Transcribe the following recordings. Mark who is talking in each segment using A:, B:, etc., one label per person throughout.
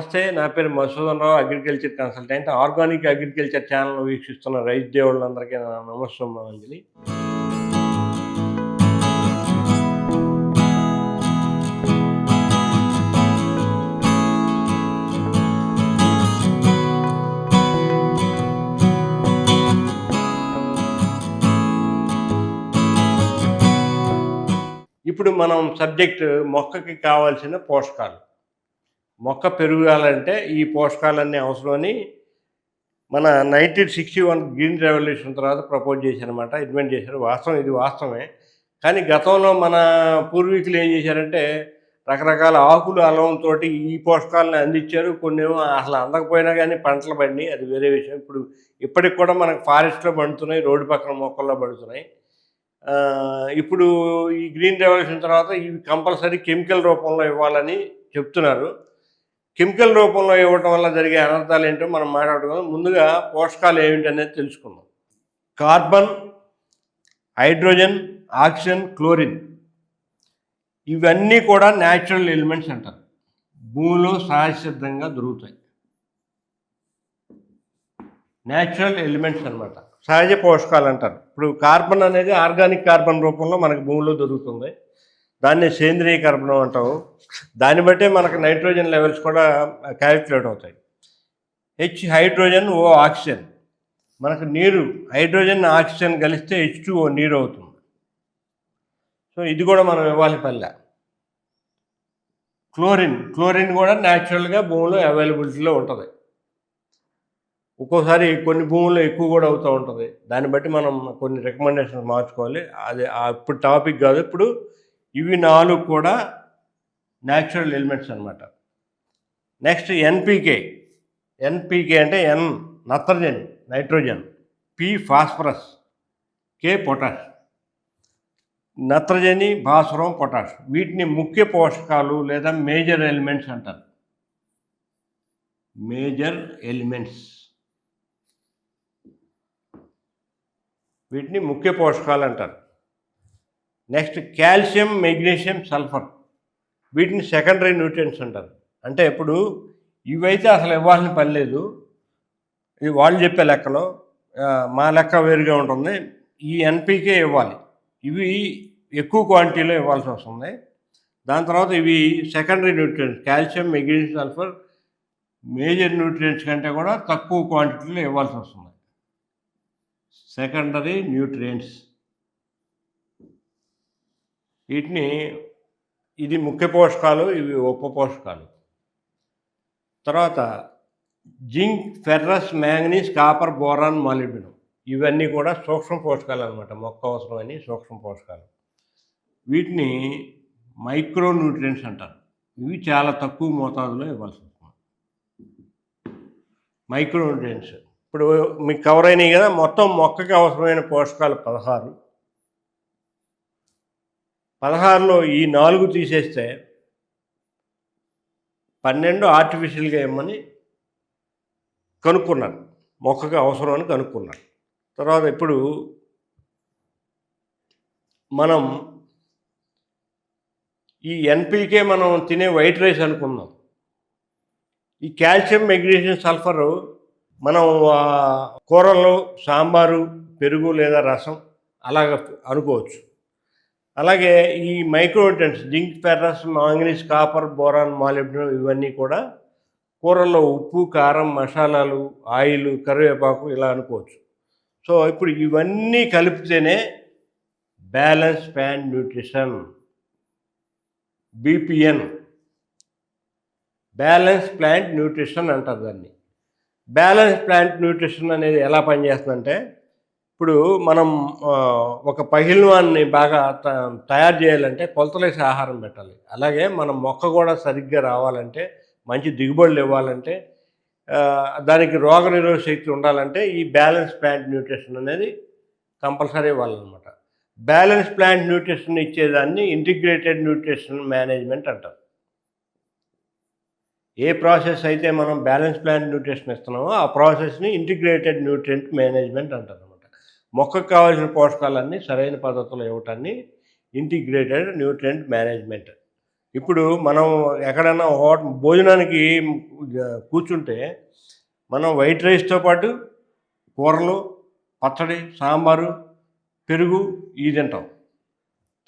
A: నమస్తే నా పేరు Madhusudan Rao agriculture consultant. Organic agriculture channel వీక్షిస్తున్న రైతు దేవుళ్ళందరికీ నా నమస్కారాంజలి ఇప్పుడు మనం సబ్జెక్ట్ మొక్కకి కావాల్సిన పోషకాలు. మొక్క పెరగాలంటే ఈ పోషకాలన్నీ అవసరమని మన nineteen sixty one green revolution తర్వాత ప్రపోజ్ చేశారనమాట ఇన్వెంట్ చేశారు. వాస్తవం ఇది వాస్తవమే. కానీ గతంలో మన పూర్వీకులు ఏం చేశారంటే రకరకాల ఆకులు అలవంతో ఈ పోషకాలను అందించారు. కొన్ని ఏమో అసలు అందకపోయినా కానీ పంటలు పడినాయి. అది వేరే విషయం. ఇప్పుడు ఇప్పటికి కూడా మనకు ఫారెస్ట్లో పండుతున్నాయి. రోడ్డు పక్కన మొక్కల్లో పడుతున్నాయి. ఇప్పుడు ఈ గ్రీన్ రెవల్యూషన్ తర్వాత ఇవి కంపల్సరీ కెమికల్ రూపంలో ఇవ్వాలని చెప్తున్నారు. కెమికల్ రూపంలో ఇవ్వటం వల్ల జరిగే అనర్థాలు ఏంటో మనం మాట్లాడుకుందాం. ముందుగా పోషకాలు ఏమిటి అనేది తెలుసుకుందాం. కార్బన్ హైడ్రోజన్ ఆక్సిజన్ క్లోరిన్ ఇవన్నీ కూడా న్యాచురల్ ఎలిమెంట్స్ అంటారు. భూమిలో సహజసిద్ధంగా దొరుకుతాయి. న్యాచురల్ ఎలిమెంట్స్ అనమాట సహజ పోషకాలు అంటారు. ఇప్పుడు కార్బన్ అనేది ఆర్గానిక్ కార్బన్ రూపంలో మనకు భూమిలో దొరుకుతుంది. దాన్ని సేంద్రీయకరణం అంటాం అంటాము దాన్ని బట్టే మనకు నైట్రోజన్ లెవెల్స్ కూడా క్యాలిక్యులేట్ అవుతాయి. H hydrogen O oxygen. మనకు నీరు హైడ్రోజన్ ఆక్సిజన్ కలిస్తే హెచ్ టూ ఓ నీరు అవుతుంది. సో ఇది కూడా మనం ఇవ్వాలి పల్లె. క్లోరిన్ క్లోరిన్ కూడా న్యాచురల్గా భూమిలో అవైలబిలిటీలో ఉంటుంది. ఒక్కోసారి కొన్ని భూముల్లో ఎక్కువ కూడా అవుతూ ఉంటుంది. దాన్ని బట్టి మనం కొన్ని రికమెండేషన్స్ మార్చుకోవాలి. అది ఇప్పుడు టాపిక్ కాదు. ఇప్పుడు ఇవి నాలుగు కూడా న్యాచురల్ ఎలిమెంట్స్ అనమాట నెక్స్ట్ ఎన్పికే ఎన్పికే అంటే ఎన్ నత్రజని nitrogen P phosphorus K potash నత్రజని భాస్వరం పొటాష్ వీటిని ముఖ్య పోషకాలు లేదా మేజర్ ఎలిమెంట్స్ అంటారు. మేజర్ ఎలిమెంట్స్ వీటిని ముఖ్య పోషకాలు అంటారు. Next calcium magnesium sulphur. వీటిని సెకండరీ న్యూట్రియంట్స్ అంటారు. అంటే ఇప్పుడు ఇవైతే అసలు ఇవ్వాల్సిన పని లేదు. ఇది వాళ్ళు చెప్పే లెక్కలో మా లెక్క వేరుగా ఉంటుంది. ఈ ఎన్పికే ఇవ్వాలి. ఇవి ఎక్కువ క్వాంటిటీలో ఇవ్వాల్సి వస్తుంది. దాని తర్వాత ఇవి secondary nutrients calcium magnesium sulphur major nutrients కంటే కూడా తక్కువ క్వాంటిటీలో ఇవ్వాల్సి వస్తుంది. Secondary nutrients. వీటిని ఇది ముఖ్య పోషకాలు ఇవి ఉప పోషకాలు. తర్వాత zinc ferrous manganese copper boron molybdenum ఇవన్నీ కూడా సూక్ష్మ పోషకాలు అనమాట మొక్క అవసరమని సూక్ష్మ పోషకాలు. వీటిని మైక్రో న్యూట్రియంట్స్ అంటారు. ఇవి చాలా తక్కువ మోతాదులో ఇవ్వాల్సి వస్తుంది మైక్రో న్యూట్రియంట్స్ ఇప్పుడు మీకు కవర్ అయినాయి కదా మొత్తం మొక్కకి అవసరమైన పోషకాలు పదహారు. పదహారులో ఈ నాలుగు తీసేస్తే పన్నెండు ఆర్టిఫిషియల్గా ఇమ్మని కనుక్కున్నాను. మొక్కకి అవసరం అని కనుక్కున్నాను. తర్వాత ఇప్పుడు మనం ఈ ఎన్పీకే మనం తినే వైట్ రైస్ అనుకుందాం. ఈ కాల్షియం మెగ్నీషియం సల్ఫర్ మనం కూరల్లో సాంబారు పెరుగు లేదా రసం అలాగ అనుకోవచ్చు. అలాగే ఈ మైక్రోటెన్స్ zinc ferrous manganese copper boron molybdenum ఇవన్నీ కూడా కూరల్లో ఉప్పు కారం మసాలాలు ఆయిల్ కరివేపాకు ఇలా అనుకోవచ్చు. సో ఇప్పుడు ఇవన్నీ కలిపితేనే balance plant nutrition BPN balance plant nutrition అంటారు దాన్ని. బ్యాలెన్స్ ప్లాంట్ న్యూట్రిషన్ అనేది ఎలా పనిచేస్తుందంటే ఇప్పుడు మనం ఒక పహిల్వాన్ని బాగా తయారు చేయాలంటే కొలతలేసి ఆహారం పెట్టాలి. అలాగే మన మొక్క కూడా సరిగ్గా రావాలంటే మంచి దిగుబడులు ఇవ్వాలంటే దానికి రోగ నిరోధక శక్తి ఉండాలంటే ఈ బ్యాలెన్స్ ప్లాంట్ న్యూట్రిషన్ అనేది కంపల్సరీ ఇవ్వాలన్నమాట. బ్యాలెన్స్ ప్లాంట్ న్యూట్రిషన్ ఇచ్చేదాన్ని ఇంటిగ్రేటెడ్ న్యూట్రిషన్ మేనేజ్మెంట్ అంటారు. ఏ ప్రాసెస్ అయితే మనం బ్యాలెన్స్ ప్లాంట్ న్యూట్రిషన్ ఇస్తున్నామో ఆ ప్రాసెస్ని ఇంటిగ్రేటెడ్ న్యూట్రియంట్ మేనేజ్మెంట్ అంటారు. మొక్కకు కావాల్సిన పోషకాలన్నీ సరైన పద్ధతిలో ఇవ్వటాన్ని ఇంటిగ్రేటెడ్ న్యూట్రియంట్ మేనేజ్మెంట్. ఇప్పుడు మనం ఎక్కడైనా హోట భోజనానికి కూర్చుంటే మనం వైట్ రైస్తో పాటు కూరలు పచ్చడి సాంబారు పెరుగు ఇవి తింటాం.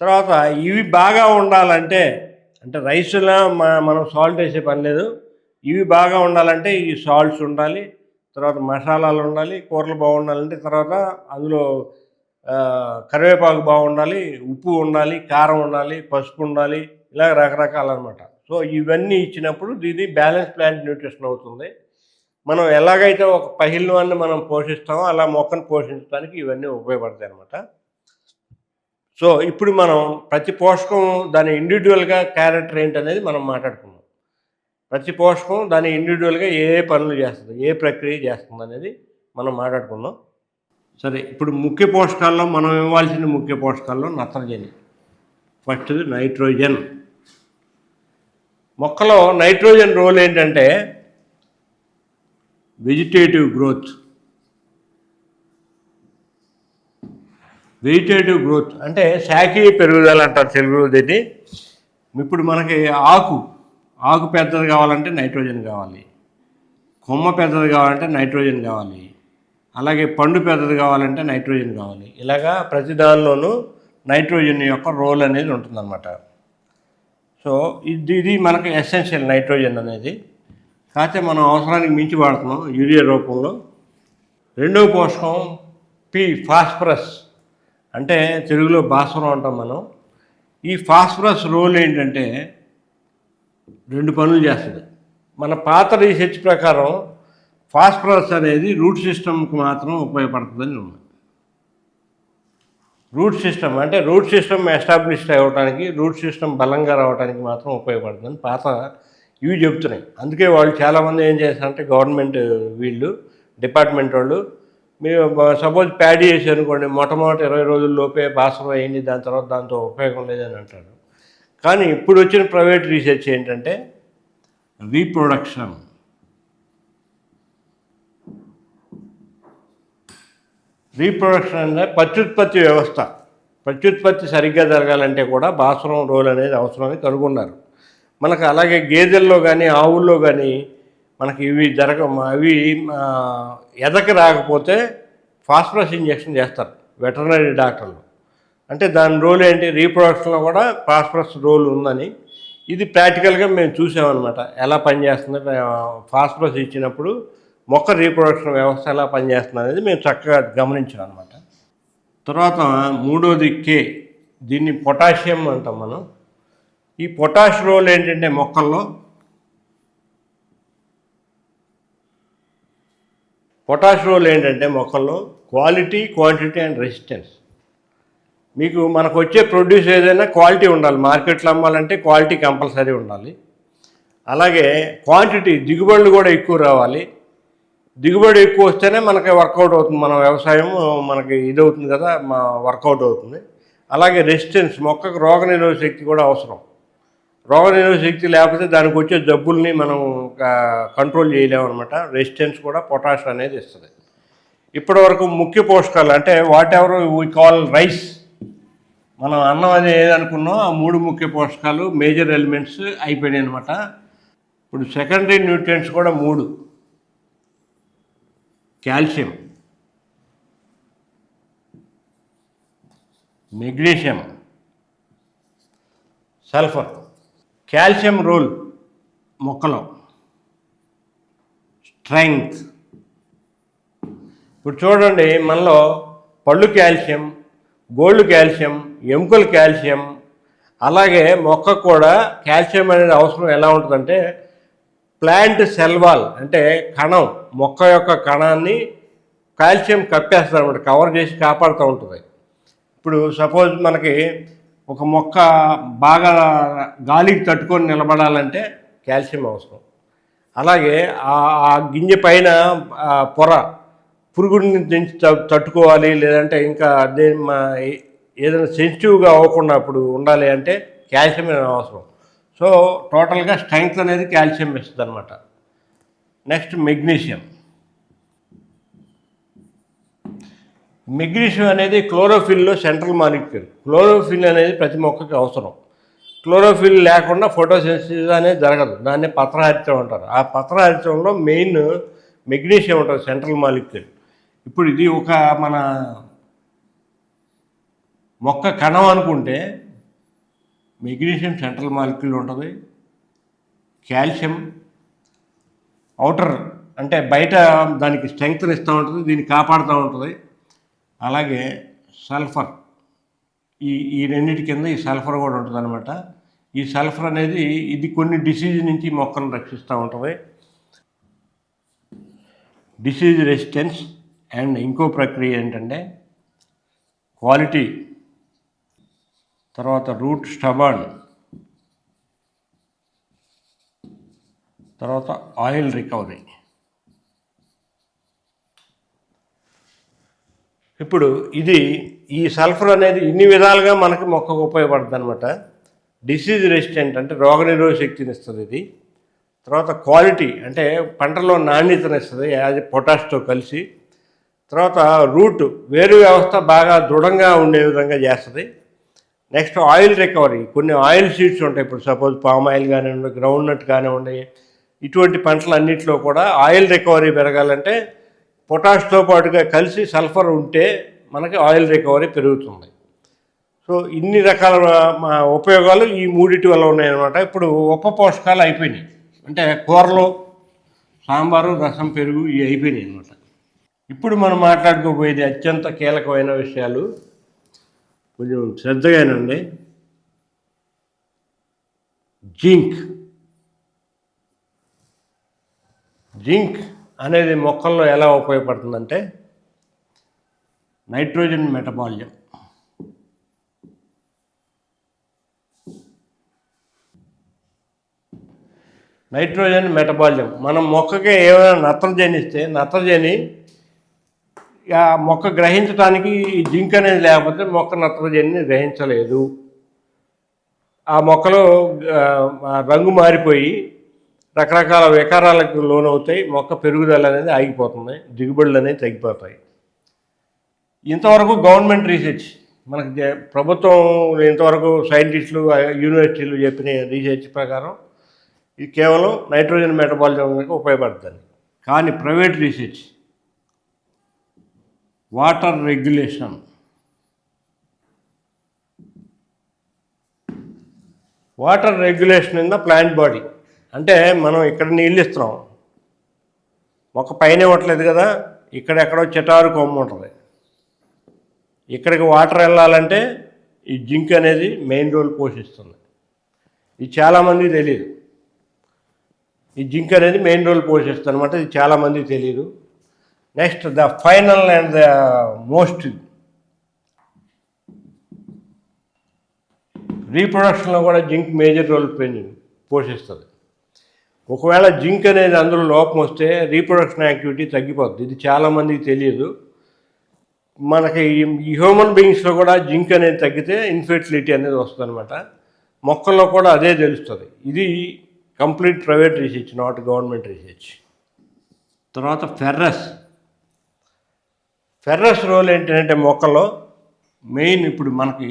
A: తర్వాత ఇవి బాగా ఉండాలంటే అంటే రైస్లో మనం సాల్ట్ వేసే పని లేదు. ఇవి బాగా ఉండాలంటే ఈ సాల్ట్స్ ఉండాలి తర్వాత మసాలాలు ఉండాలి కూరలు బాగుండాలంటే తర్వాత అందులో కరివేపాకు బాగుండాలి ఉప్పు ఉండాలి కారం ఉండాలి పసుపు ఉండాలి ఇలా రకరకాలు అనమాట సో ఇవన్నీ ఇచ్చినప్పుడు ఇది బ్యాలెన్స్ ప్లాంట్ న్యూట్రిషన్ అవుతుంది. మనం ఎలాగైతే ఒక పహిల్వాన్ని మనం పోషిస్తామో అలా మొక్కను పోషించడానికి ఇవన్నీ ఉపయోగపడతాయి అనమాట సో ఇప్పుడు మనం ప్రతి పోషకం దాని ఇండివిజువల్గా క్యారెక్టర్ ఏంటనేది మనం మాట్లాడుకున్నాం ప్రతి పోషకం దాని ఇండివిజువల్గా ఏ పనులు చేస్తుంది ఏ ప్రక్రియ చేస్తుంది అనేది మనం మాట్లాడుకుందాం. సరే ఇప్పుడు ముఖ్య పోషకాల్లో మనం ఇవ్వాల్సిన ముఖ్య పోషకాల్లో నత్రజని. First nitrogen. మొక్కలో నైట్రోజన్ రోల్ ఏంటంటే వెజిటేటివ్ గ్రోత్. వెజిటేటివ్ గ్రోత్ అంటే శాఖీయ పెరుగుదల అంటారు తెలుగులో దీన్ని. ఇప్పుడు మనకి ఆకు. ఆకు పెద్దది కావాలంటే నైట్రోజన్ కావాలి. కొమ్మ పెద్దది కావాలంటే నైట్రోజన్ కావాలి. అలాగే పండు పెద్దది కావాలంటే నైట్రోజన్ కావాలి. ఇలాగా ప్రతి దానిలోనూ నైట్రోజన్ యొక్క రోల్ అనేది ఉంటుందన్నమాట. సో ఇది ఇది మనకు ఎసెన్షియల్ నైట్రోజన్ అనేది. కాకపోతే మనం అవసరానికి మించి వాడుతున్నాం యూరియా రూపంలో. రెండవ పోషకం పి ఫాస్ఫరస్. అంటే తెలుగులో భాస్వరం అంటాం మనం. ఈ ఫాస్ఫరస్ రోల్ ఏంటంటే రెండు పనులు చేస్తుంది. మన పాత రీసెర్చ్ ప్రకారం ఫాస్ఫరస్ అనేది రూట్ సిస్టమ్కి మాత్రం ఉపయోగపడుతుందని ఉంది. రూట్ సిస్టమ్ అంటే రూట్ సిస్టమ్ ఎస్టాబ్లిష్ అవ్వడానికి రూట్ సిస్టమ్ బలంగా రావడానికి మాత్రం ఉపయోగపడుతుంది పాత ఇవి చెప్తున్నాయి అందుకే వాళ్ళు చాలామంది ఏం చేస్తారంటే గవర్నమెంట్ వీళ్ళు డిపార్ట్మెంట్ వాళ్ళు మీరు సపోజ్ ప్యాడీ చేసి అనుకోండి మొట్టమొదటి ఇరవై రోజుల్లోపే బాసరం అయింది దాని తర్వాత దాంతో ఉపయోగం లేదని అంటారు. కానీ ఇప్పుడు వచ్చిన ప్రైవేట్ రీసెర్చ్ ఏంటంటే రీప్రొడక్షన్. రీప్రొడక్షన్ అంటే ప్రత్యుత్పత్తి వ్యవస్థ. ప్రత్యుత్పత్తి సరిగ్గా జరగాలంటే కూడా బాసరం రోల్ అనేది అవసరమని కనుగొన్నారు. మనకు అలాగే గేదెల్లో కానీ ఆవుల్లో కానీ మనకి ఇవి జరగ అవి ఎదకి రాకపోతే ఫాస్ఫరస్ ఇంజెక్షన్ చేస్తారు. వెటర్నరీ డాక్టర్లు. అంటే దాని రోల్ ఏంటి? రీప్రొడక్షన్లో కూడా ఫాస్ఫరస్ రోల్ ఉందని. ఇది ప్రాక్టికల్గా మేము చూసామన్నమాట. ఎలా పనిచేస్తుంది? ఫాస్ఫరస్ ఇచ్చినప్పుడు మొక్క రీప్రొడక్షన్ వ్యవస్థ ఎలా పనిచేస్తుంది అనేది మేము చక్కగా గమనించాం అనమాట తర్వాత మూడోది కే దీన్ని పొటాషియం అంటాం మనం. ఈ పొటాష్ రోల్ ఏంటంటే మొక్కల్లో? పొటాష్ రోల్ ఏంటంటే మొక్కల్లో క్వాలిటీ క్వాంటిటీ అండ్ రెసిస్టెన్స్ మీకు మనకు వచ్చే ప్రొడ్యూస్ ఏదైనా క్వాలిటీ ఉండాలి. మార్కెట్లో అమ్మాలంటే క్వాలిటీ కంపల్సరీ ఉండాలి. అలాగే క్వాంటిటీ దిగుబడులు కూడా ఎక్కువ రావాలి. దిగుబడి ఎక్కువ వస్తేనే మనకి వర్కౌట్ అవుతుంది. మన వ్యవసాయం మనకి ఇది అవుతుంది కదా మా వర్కౌట్ అవుతుంది. అలాగే రెసిస్టెన్స్ మొక్కకు రోగనిరోధ శక్తి కూడా అవసరం. రోగనిరోధ శక్తి లేకపోతే దానికి వచ్చే జబ్బుల్ని మనం కంట్రోల్ చేయలేమన్నమాట. రెసిస్టెన్స్ కూడా పొటాష్ అనేది ఇస్తుంది. ఇప్పటివరకు ముఖ్య పోషకాలు అంటే whatever we call rice మనం అన్నం అనే ఏదనుకున్నాం ఆ మూడు ముఖ్య పోషకాలు మేజర్ ఎలిమెంట్స్ అయిపోయినాయి అనమాట ఇప్పుడు సెకండరీ న్యూట్రియంట్స్ కూడా మూడు. Calcium magnesium sulphur. Calcium role మొక్కలో. స్ట్రెంగ్త్ ఇప్పుడు చూడండి మనలో పళ్ళు కాల్షియం గోల్డ్ కాల్షియం ఎముకలు కాల్షియం అలాగే మొక్క కూడా కాల్షియం అనేది అవసరం ఎలా ఉంటుందంటే ప్లాంట్ సెల్వాల్ అంటే కణం మొక్క యొక్క కణాన్ని కాల్షియం కప్పేస్తుంది అనమాట కవర్ చేసి కాపాడుతూ ఉంటుంది. ఇప్పుడు సపోజ్ మనకి ఒక మొక్క బాగా గాలికి తట్టుకొని నిలబడాలంటే కాల్షియం అవసరం. అలాగే ఆ గింజ పైన పొర పురుగుని నుంచి త- తట్టుకోవాలి లేదంటే ఇంకా అదే మా ఏదైనా సెన్సిటివ్గా అవ్వకుండా అప్పుడు ఉండాలి అంటే కాల్షియం అనేది అవసరం. సో టోటల్గా స్ట్రెంగ్త్ అనేది కాల్షియం ఇస్తుంది అనమాట నెక్స్ట్ మెగ్నీషియం. మెగ్నీషియం అనేది క్లోరోఫిల్లో సెంట్రల్ మాలిక్యూల్. క్లోరోఫిల్ అనేది ప్రతి మొక్కకి అవసరం. క్లోరోఫిల్ లేకుండా ఫోటోసెన్సిస్ అనేది జరగదు. దాన్ని పత్రహరితం అంటారు. ఆ పత్రహరితంలో మెయిన్ మెగ్నీషియం ఉంటుంది సెంట్రల్ మాలిక్యూల్. ఇప్పుడు ఇది ఒక మన మొక్క కణం అనుకుంటే మెగ్నీషియం సెంట్రల్ మాలిక్యూల్ ఉంటుంది. కాల్షియం అవుటర్ అంటే బయట దానికి స్ట్రెంగ్త్ని ఇస్తూ ఉంటుంది దీన్ని కాపాడుతూ ఉంటుంది. అలాగే సల్ఫర్ ఈ ఈ రెండింటి కింద ఈ సల్ఫర్ కూడా ఉంటుంది అనమాట ఈ సల్ఫర్ అనేది ఇది కొన్ని డిసీజ్ నుంచి మొక్కను రక్షిస్తూ ఉంటుంది. డిసీజ్ రెసిస్టెన్స్ అండ్ ఇంకో ప్రక్రియ ఏంటంటే క్వాలిటీ తర్వాత రూట్ స్టబర్న్ తర్వాత ఆయిల్ రికవరీ. ఇప్పుడు ఇది ఈ సల్ఫర్ అనేది ఇన్ని విధాలుగా మనకి మొక్కకు ఉపయోగపడుతుంది అనమాట డిసీజ్ రెసిస్టెంట్ అంటే రోగనిరోధక శక్తిని ఇస్తుంది ఇది. తర్వాత క్వాలిటీ అంటే పంటలో నాణ్యతను ఇస్తుంది అది పొటాష్తో కలిసి. తర్వాత రూట్ వేరు వ్యవస్థ బాగా దృఢంగా ఉండే విధంగా చేస్తుంది. Next oil recovery. కొన్ని ఆయిల్ సీడ్స్ ఉంటాయి. ఇప్పుడు సపోజ్ పామ్ ఆయిల్ కానివ్వండి గ్రౌండ్ నట్ కానివ్వండి ఇటువంటి పంటలన్నింటిలో కూడా ఆయిల్ రికవరీ పెరగాలంటే పొటాష్తో పాటుగా కలిసి సల్ఫర్ ఉంటే మనకి ఆయిల్ రికవరీ పెరుగుతుంది. సో ఇన్ని రకాల మా ఉపయోగాలు ఈ మూడిటి వల్ల ఉన్నాయన్నమాట. ఇప్పుడు ఉప పోషకాలు అయిపోయినాయి. అంటే కూరలు సాంబారు రసం పెరుగు ఇవి అయిపోయినాయి అనమాట ఇప్పుడు మనం మాట్లాడుకోబోయేది అత్యంత కీలకమైన విషయాలు కొంచెం శ్రద్ధగానండి జింక్. జింక్ అనేది మొక్కల్లో ఎలా ఉపయోగపడుతుందంటే నైట్రోజన్ మెటబాలిజం. Nitrogen metabolism. మనం మొక్కకి ఏమైనా నత్రజని ఇస్తే నత్రజని మొక్క గ్రహించడానికి ఈ జింక్ అనేది లేకపోతే మొక్క నత్రజనిని గ్రహించలేదు. ఆ మొక్కలో రంగు మారిపోయి రకరకాల వికారాలకు లోనవుతాయి. మొక్క పెరుగుదల అనేది ఆగిపోతుంది. దిగుబడులు అనేవి తగ్గిపోతాయి. ఇంతవరకు గవర్నమెంట్ రీసెర్చ్ మనకు ప్రభుత్వం ఇంతవరకు సైంటిస్టులు యూనివర్సిటీలు చెప్పిన రీసెర్చ్ ప్రకారం ఇది కేవలం నైట్రోజన్ మెటబాలిజంకి ఉపయోగపడుతుంది. కానీ private research water regulation. Water regulation in the plant body. అంటే మనం ఇక్కడ నీళ్ళు ఇస్తున్నాం. మొక్క పైన ఇవ్వట్లేదు కదా ఇక్కడ ఎక్కడో చిటారు కొమ్మ ఉంటుంది. ఇక్కడికి వాటర్ వెళ్ళాలంటే ఈ జింక్ అనేది మెయిన్ రోల్ పోషిస్తుంది. ఇది చాలామంది తెలియదు ఈ జింక్ అనేది మెయిన్ రోల్ పోషిస్తుంది అనమాట ఇది చాలామంది తెలియదు next the final and the most రీప్రొడక్షన్లో కూడా జింక్ మేజర్ రోల్ పోషిస్తుంది. ఒకవేళ జింక్ అనేది అందులో లోపం వస్తే రీప్రొడక్షన్ యాక్టివిటీ తగ్గిపోతుంది ఇది చాలామందికి తెలియదు. మనకి ఈ హ్యూమన్ బీయింగ్స్లో కూడా జింక్ అనేది తగ్గితే ఇన్ఫెర్టిలిటీ అనేది వస్తుంది అనమాట మొక్కల్లో కూడా అదే తెలుస్తుంది. ఇది complete private research not government research తర్వాత ఫెర్రస్. ఫెర్రస్ రోల్ ఏంటంటే మొక్కలో మెయిన్ ఇప్పుడు మనకి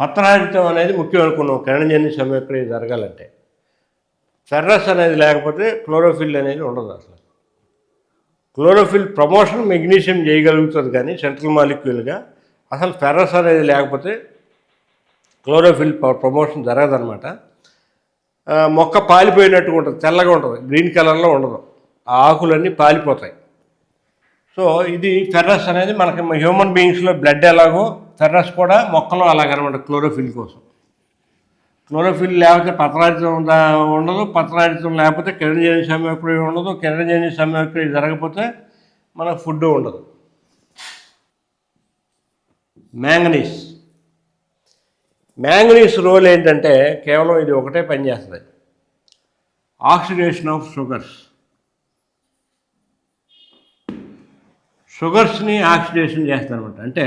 A: పత్రహారితం అనేది ముఖ్యం అనుకున్నాం. కిరణజన్య సమయక్రియ జరగాలంటే. ఫెర్రస్ అనేది లేకపోతే క్లోరోఫిల్ అనేది ఉండదు అసలు. క్లోరోఫిల్ ప్రమోషన్ మెగ్నీషియం చేయగలుగుతుంది కానీ సెంట్రల్ మాలిక్యూల్గా అసలు ఫెర్రస్ అనేది లేకపోతే క్లోరోఫిల్ ప్రమోషన్ జరగదనమాట మొక్క పాలిపోయినట్టుగా ఉంటుంది తెల్లగా ఉంటుంది గ్రీన్ కలర్లో ఉండదు. ఆ ఆకులన్నీ పాలిపోతాయి. సో ఇది ఫెర్రస్ అనేది మనకి హ్యూమన్ బీయింగ్స్లో బ్లడ్ ఎలాగో ఫెర్రస్ కూడా మొక్కలో అలాగనమాట క్లోరోఫిల్ కోసం. క్లోరోఫిల్ లేకపోతే పత్రారితం ఉండదు. పత్రారితం లేకపోతే కిరణజన్య సమయక్రియ ఉండదు. కిరణజన్య సమయక్రియ జరగకపోతే మనకు ఫుడ్ ఉండదు. మ్యాంగనీస్. మ్యాంగనీస్ రోల్ ఏంటంటే కేవలం ఇది ఒకటే పనిచేస్తుంది. Oxidation of sugars. షుగర్స్ని ఆక్సిడేషన్ చేస్తుంది అంటే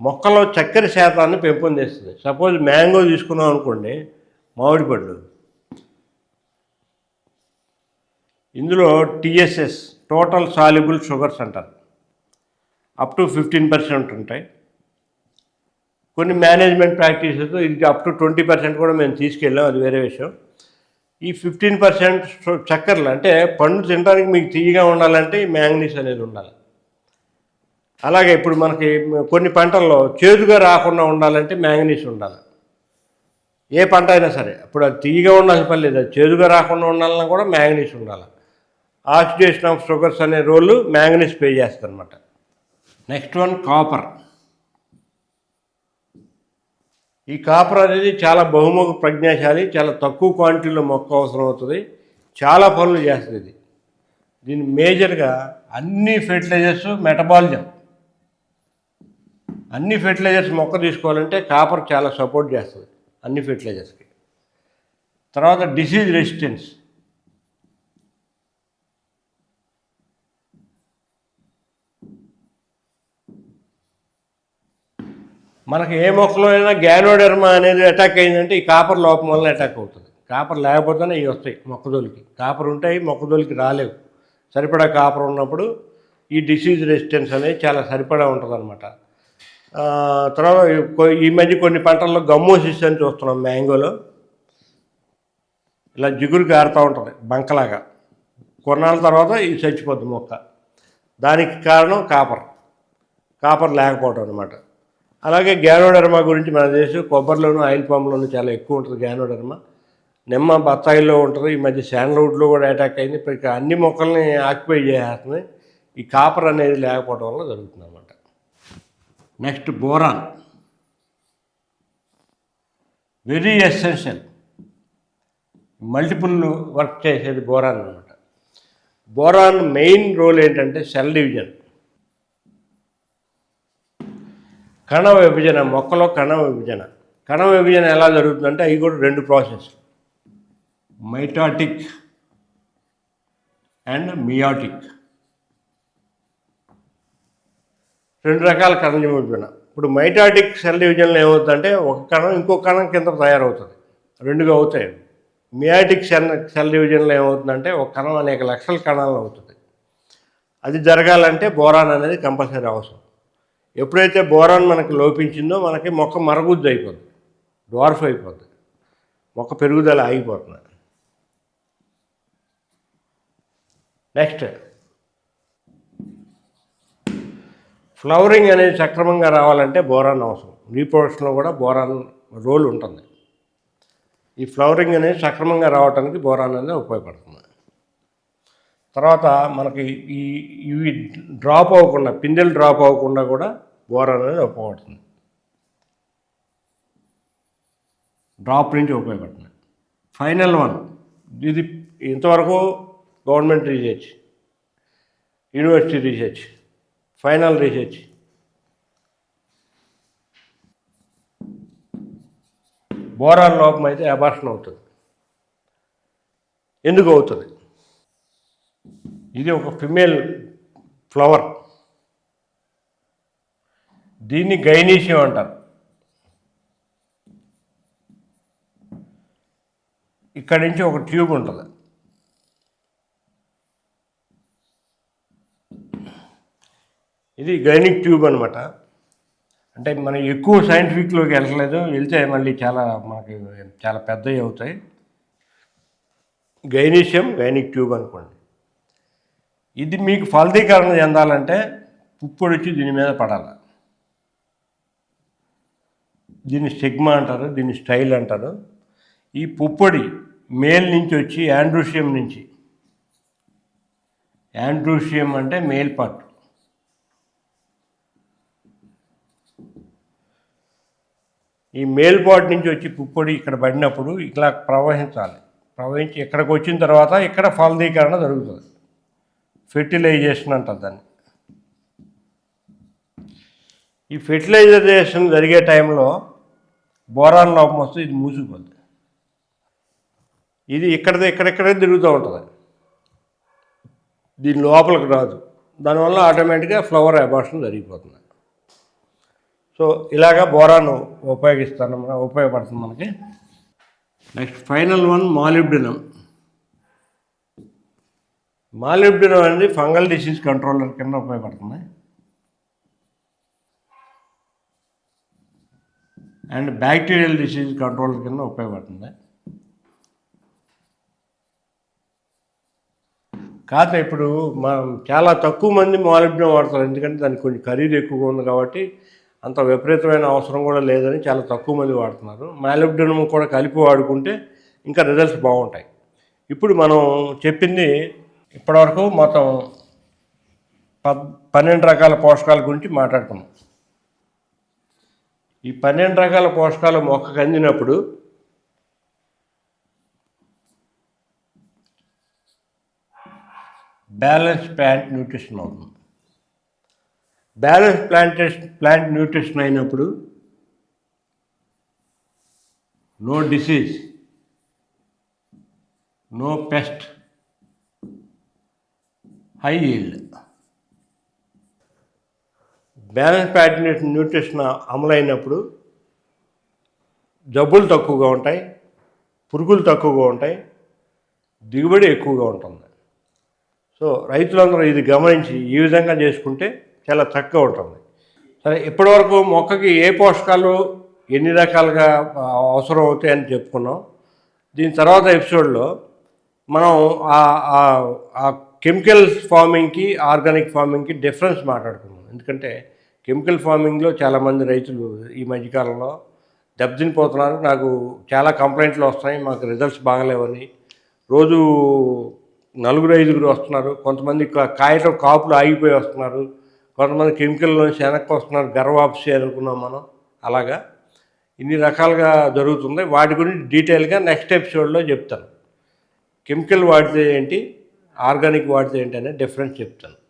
A: మొక్కలో చక్కెర శాతాన్ని పెంపొందిస్తుంది. సపోజ్ మ్యాంగో తీసుకున్నాం అనుకోండి మామిడి పళ్ళు ఇందులో టిఎస్ఎస్ టోటల్ సాల్యుబుల్ షుగర్స్ అంటారు. అప్ టు ఫిఫ్టీన్ పర్సెంట్ ఉంటాయి. కొన్ని మేనేజ్మెంట్ ప్రాక్టీసెస్ ఇది అప్ టు ట్వంటీ పర్సెంట్ కూడా మేము తీసుకెళ్ళాం. అది వేరే విషయం. ఈ ఫిఫ్టీన్ పర్సెంట్ చక్కెరలు అంటే పండు తినడానికి మీకు తీయగా ఉండాలంటే ఈ మ్యాంగనీస్ అనేది ఉండాలి. అలాగే ఇప్పుడు మనకి కొన్ని పంటల్లో చేదుగా రాకుండా ఉండాలంటే మ్యాంగనీస్ ఉండాలి. ఏ పంట అయినా సరే ఇప్పుడు అది తీయగా ఉండాల్సిన పని లేదు. చేదుగా రాకుండా ఉండాలన్నా కూడా మ్యాంగనీస్ ఉండాలి. ఆక్సిడేషన్ ఆఫ్ షుగర్స్ అనే రోల్ మ్యాంగనీస్ పే చేస్తుంది అనమాట నెక్స్ట్ వన్ కాపర్. ఈ కాపర్ అనేది చాలా బహుముఖ ప్రజ్ఞాశాలి చాలా తక్కువ క్వాంటిటీలో మొక్క అవసరం అవుతుంది. చాలా పనులు చేస్తుంది ఇది. దీని మేజర్గా అన్ని ఫెర్టిలైజర్స్ మెటబాలిజం అన్ని ఫెర్టిలైజర్స్ మొక్క తీసుకోవాలంటే కాపర్ చాలా సపోర్ట్ చేస్తుంది అన్ని ఫెర్టిలైజర్స్కి. తర్వాత డిసీజ్ రెసిస్టెన్స్. మనకి ఏ మొక్కలో అయినా గ్యానోడెర్మా అనేది అటాక్ అయిందంటే ఈ కాపర్ లోపం వల్ల అటాక్ అవుతుంది. కాపర్ లేకపోతేనే ఇవి వస్తాయి మొక్కజోలికి. కాపర్ ఉంటాయి మొక్కజోలికి రాలేవు. సరిపడా కాపర్ ఉన్నప్పుడు ఈ డిసీజ్ రెసిస్టెన్స్ అనేది చాలా సరిపడా ఉంటుంది అనమాట తర్వాత ఈ మధ్య కొన్ని పంటల్లో గమ్మోసిస్ అని చూస్తున్నాం మ్యాంగోలో. ఇలా జిగురు కారుతూ ఉంటుంది బంకలాగా. కొన్నాళ్ళ తర్వాత ఇది చచ్చిపోద్ది మొక్క. దానికి కారణం కాపర్. కాపర్ లేకపోవడం అనమాట అలాగే గ్యానోడర్మా గురించి మన దేశం కొబ్బరిలోను ఆయిల్ పామ్లోను చాలా ఎక్కువ ఉంటుంది గ్యానోడర్మా. నిమ్మ బత్తాయిలో ఉంటుంది ఈ మధ్య శాండల్వుడ్లో కూడా అటాక్ అయింది. ఇప్పుడు అన్ని మొక్కల్ని ఆక్యుపై చేసేస్తుంది. ఈ కాపర్ అనేది లేకపోవడం వల్ల జరుగుతుంది next boron. Very essential multiple work చేసేది బోరాన్ అనమాట బోరాన్ మెయిన్ రోల్ ఏంటంటే సెల్ డివిజన్ కణ విభజన మొక్కలో కణ విభజన. కణ విభజన ఎలా జరుగుతుందంటే అవి కూడా రెండు ప్రాసెస్ మైటాటిక్ అండ్ మియాటిక్ రెండు రకాల కణ విభజన ఇప్పుడు మైటాటిక్ సెల్ డివిజన్లో ఏమవుతుందంటే ఒక కణం ఇంకో కణం కింద తయారవుతుంది. రెండుగా అవుతాయి. మియాటిక్ సెల్ సెల్ డివిజన్లో ఏమవుతుందంటే ఒక కణం అనేక లక్షల కణాలు అవుతుంది. అది జరగాలంటే బోరాన్ అనేది కంపల్సరీ అవసరం. ఎప్పుడైతే బోరాన్ మనకి లోపించిందో మనకి మొక్క మరగుద్దు అయిపోద్ది. డ్వార్ఫ్ అయిపోద్ది. మొక్క పెరుగుదల ఆగిపోతుంది. నెక్స్ట్. ఫ్లవరింగ్ అనేది సక్రమంగా రావాలంటే బోరాన్ అవసరం. రీప్రొడక్షన్లో కూడా బోరాన్ రోల్ ఉంటుంది. ఈ ఫ్లవరింగ్ అనేది సక్రమంగా రావడానికి బోరాన్ అనేది ఉపయోగపడుతుంది. తర్వాత మనకి ఈ ఇవి డ్రాప్ అవ్వకుండా పిందెలు డ్రాప్ అవ్వకుండా కూడా బోరాన్ అనేది ఉపయోగపడుతుంది. డ్రాప్ నుంచి ఉపయోగపడుతుంది. ఫైనల్ వన్ ఇది ఇంతవరకు government research university research. Final research boron లోపం అయితే అబార్షన్ అవుతుంది. ఎందుకు అవుతుంది? ఇది ఒక ఫిమేల్ ఫ్లవర్. దీన్ని గైనీషియం అంటారు. ఇక్కడి నుంచి ఒక ట్యూబ్ ఉంటుంది. ఇది గైనిక్ ట్యూబ్ అనమాట అంటే మనం ఎక్కువ సైంటిఫిక్లోకి వెళ్ళలేదు వెళ్తే మళ్ళీ చాలా మనకి చాలా పెద్దవి అవుతాయి. గైనీషియం గైనిక్ ట్యూబ్ అనుకోండి. ఇది మీకు ఫలదీకరణ చెందాలంటే పుప్పొడి వచ్చి దీని మీద పడాలి. దీన్ని స్టిగ్మా అంటారు దీన్ని స్టైల్ అంటారు. ఈ పుప్పొడి మేల్ నుంచి వచ్చి యాండ్రూషియం నుంచి. యాండ్రూషియం అంటే మేల్ పార్ట్. ఈ మేల్ పార్ట్ నుంచి వచ్చి పుప్పొడి ఇక్కడ పడినప్పుడు ఇలా ప్రవహించాలి. ప్రవహించి ఇక్కడికి వచ్చిన తర్వాత ఇక్కడ ఫలదీకరణ జరుగుతుంది. ఫెర్టిలైజేషన్ అంటారు దాన్ని. ఈ ఫెర్టిలైజేషన్ జరిగే టైంలో బోరాన్ లోపం వస్తే ఇది మూసుకుపోద్ది. ఇది ఇక్కడ ఇక్కడెక్కడే తిరుగుతూ ఉంటుంది. దీని లోపలికి రాదు. దానివల్ల ఆటోమేటిక్గా ఫ్లవర్ అబార్షన్ జరిగిపోతుంది. సో ఇలాగా బోరాన్ ఉపయోగిస్తాను మన ఉపయోగపడుతుంది మనకి. Next final one molybdenum molybdenum అనేది ఫంగల్ డిసీజ్ కంట్రోలర్ కింద ఉపయోగపడుతుంది. అండ్ బ్యాక్టీరియల్ డిసీజ్ కంట్రోల్ కింద ఉపయోగపడుతుంది. కాకపోతే ఇప్పుడు మనం చాలా తక్కువ మంది మాలిబ్డం వాడతారు ఎందుకంటే దానికి కొంచెం ఖరీదు ఎక్కువగా ఉంది కాబట్టి అంత విపరీతమైన అవసరం కూడా లేదని చాలా తక్కువ మంది వాడుతున్నారు. మాలిబ్డనం కూడా కలిపి వాడుకుంటే ఇంకా రిజల్ట్స్ బాగుంటాయి. ఇప్పుడు మనం చెప్పింది ఇప్పటివరకు మొత్తం పద్ పన్నెండు రకాల పోషకాల గురించి మాట్లాడుకున్నాం. ఈ పన్నెండు రకాల పోషకాలు మొక్కకు అందినప్పుడు బ్యాలెన్స్ ప్యాంట్ న్యూట్రిషన్ అవుతుంది. బ్యాలెన్స్ ప్లాంటేషన్ ప్లాంట్ న్యూట్రిషన్ అయినప్పుడు no disease no pest high yield. Balance plant nutrition అమలైనప్పుడు జబ్బులు తక్కువగా ఉంటాయి పురుగులు తక్కువగా ఉంటాయి దిగుబడి ఎక్కువగా ఉంటుంది. సో రైతులందరూ ఇది గమనించి ఈ విధంగా చేసుకుంటే చాలా తక్కువ ఉంటుంది. సరే ఇప్పటివరకు మొక్కకి ఏ పోషకాలు ఎన్ని రకాలుగా అవసరం అవుతాయని చెప్పుకున్నాం. దీని తర్వాత ఎపిసోడ్లో మనం ఆ- కెమికల్స్ కెమికల్ ఫార్మింగ్కి ఆర్గానిక్ ఫార్మింగ్కి డిఫరెన్స్ మాట్లాడుకున్నాం ఎందుకంటే కెమికల్ ఫార్మింగ్లో చాలామంది రైతులు ఈ మధ్యకాలంలో దెబ్బతినిపోతున్నారు. నాకు చాలా కంప్లైంట్లు వస్తాయి మాకు రిజల్ట్స్ బాగలేవని. రోజు నలుగురు ఐదుగురు వస్తున్నారు. కొంతమంది కా- కాయటం కాపులు ఆగిపోయి వస్తున్నారు. కొంతమంది కెమికల్ వెనక్కి వస్తున్నారు గర్వాప్సి అనుకున్నాం మనం. అలాగా? ఇన్ని రకాలుగా జరుగుతుంది. వాటి గురించి డీటెయిల్గా నెక్స్ట్ ఎపిసోడ్లో చెప్తాను. కెమికల్ వాడితే ఏంటి? ఆర్గానిక్ వాడితే ఏంటి అనే డిఫరెన్స్ చెప్తాను.